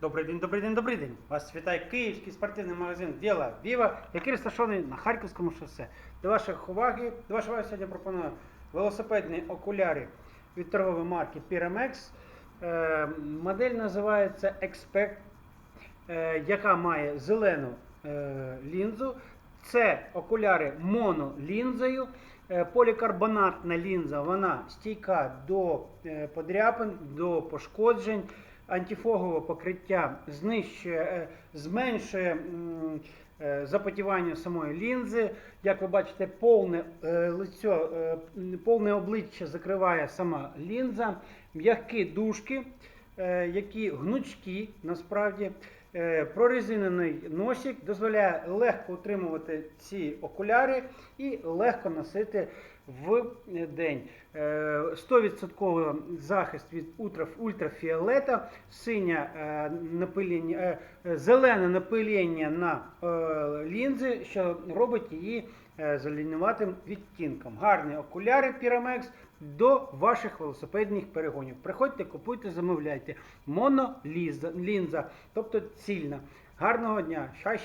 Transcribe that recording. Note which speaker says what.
Speaker 1: Добрий день, добрий день, добрий день. Вас вітає київський спортивний магазин Діла Віва, який розташований на Харківському шосе. До ваших уваги, до вашої уваги сьогодні пропоную велосипедні окуляри від торгової марки Pyramex. Е, модель називається Expect, е, яка має зелену е, лінзу. Це окуляри монолінзою. Полікарбонатна лінза вона стійка до подряпин, до пошкоджень. Антифогове покриття знищує, е, зменшує е, запотівання самої лінзи. Як ви бачите, повне е, лицьо, повне обличчя закриває сама лінза, м'які дужки, які гнучкі насправді. Е, Прорезинений носик дозволяє легко утримувати ці окуляри і легко носити в день. Е, 100% захист від ультрафіолета, синя е, напилення, е, е, зелене напилення на е, лінзи, що робить її е, зеленуватим відтінком. Гарні окуляри Pyramex до ваших велосипедних перегонів. Приходьте, купуйте, замовляйте. Монолінза, лінза, тобто цільна. Гарного дня!